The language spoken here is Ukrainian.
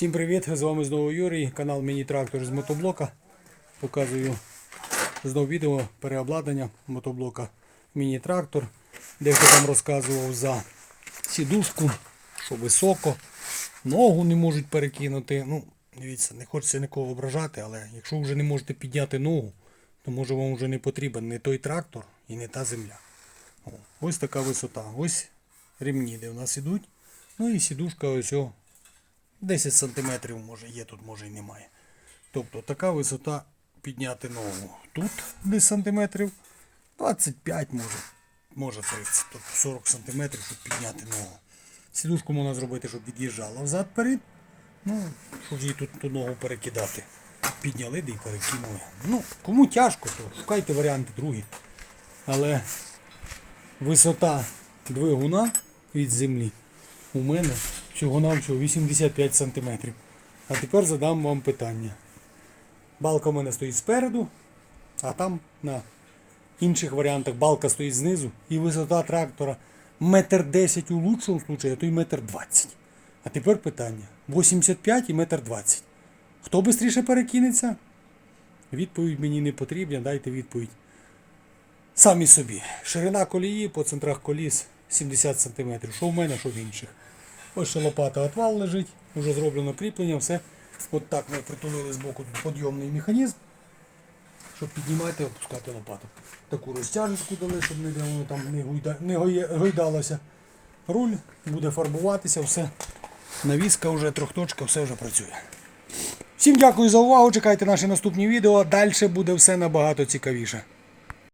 Всім привіт! З вами знову Юрій, канал Міні-трактор з мотоблока. Показую знову відео переобладнання мотоблока Міні-трактор. Дехто там розказував за сідушку, що високо, ногу не можуть перекинути. Ну, дивіться, не хочеться нікого ображати, але якщо вже не можете підняти ногу, то може вам вже не потрібен не той трактор і не та земля. Ось така висота. Ось ремні, де в нас ідуть. Ну і сідушка ось о, 10 сантиметрів може є, тут може і немає. Тобто така висота підняти ногу. Тут десь сантиметрів 25 може, може 30, тобто 40 сантиметрів, щоб підняти ногу. Сідушку можна зробити, щоб від'їжджала взад-перед. Ну, щоб її тут ту ногу перекидати. Підняли да і перекинули. Ну, кому тяжко, то шукайте варіанти другі. Але висота двигуна від землі у мене всього-навсього 85 см. А тепер задам вам питання. Балка у мене стоїть спереду, а там на інших варіантах балка стоїть знизу і висота трактора метр 10 у лучшому случаї, а то й метр 20. А тепер питання: 85 і метр 20. Хто швидше перекинеться? Відповідь мені не потрібна, дайте відповідь самі собі. Ширина колії по центрах коліс 70 см. Що в мене, що в інших. Ось ще лопата отвал лежить, вже зроблено кріплення, все. От так ми притулили з боку підйомний механізм, щоб піднімати і опускати лопату. Таку розтяжечку дали, щоб ніде воно там не, гуйда, не гойдалося. Руль буде фарбуватися, все. Навіска вже трьохточка, все вже працює. Всім дякую за увагу. Чекайте наші наступні відео. Далі буде все набагато цікавіше.